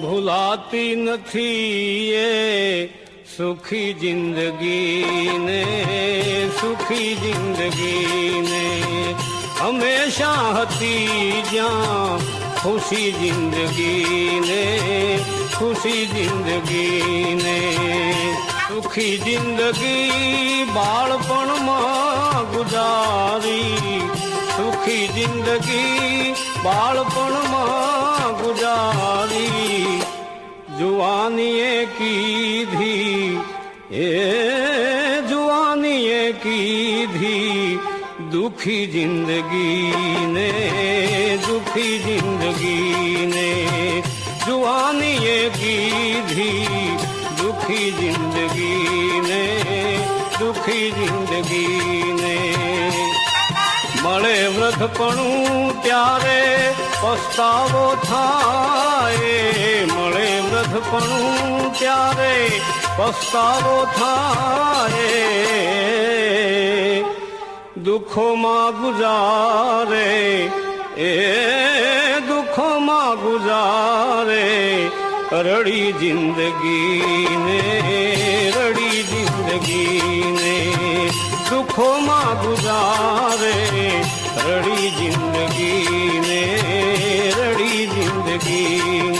ભૂલાતી નથી એ સુખી જિંદગીને સુખી જિંદગીને. હંમેશા હતી જ્યાં ખુશી જિંદગીને ખુશી જિંદગીને. સુખી જિંદગી બાળપણમાં ગુજારી, સુખી જિંદગી બાળપણમાં જુવાનીએ કીધી એ જુવાનીએ કીધી દુખી જિંદગીને દુખી જિંદગીને જુવાનીએ કીધી દુખી જિંદગીને દુખી જિંદગીને મળે વૃદ્ધપણું ત્યારે પસ્તાવો થાય આપણું ત્યારે પસ્તાવો થાય? દુઃખોમાં ગુજારે, એ દુઃખોમાં ગુજારે, રડી જિંદગીને રડી જિંદગીને, દુઃખોમાં ગુજારે, રડી જિંદગીને, રડી જિંદગી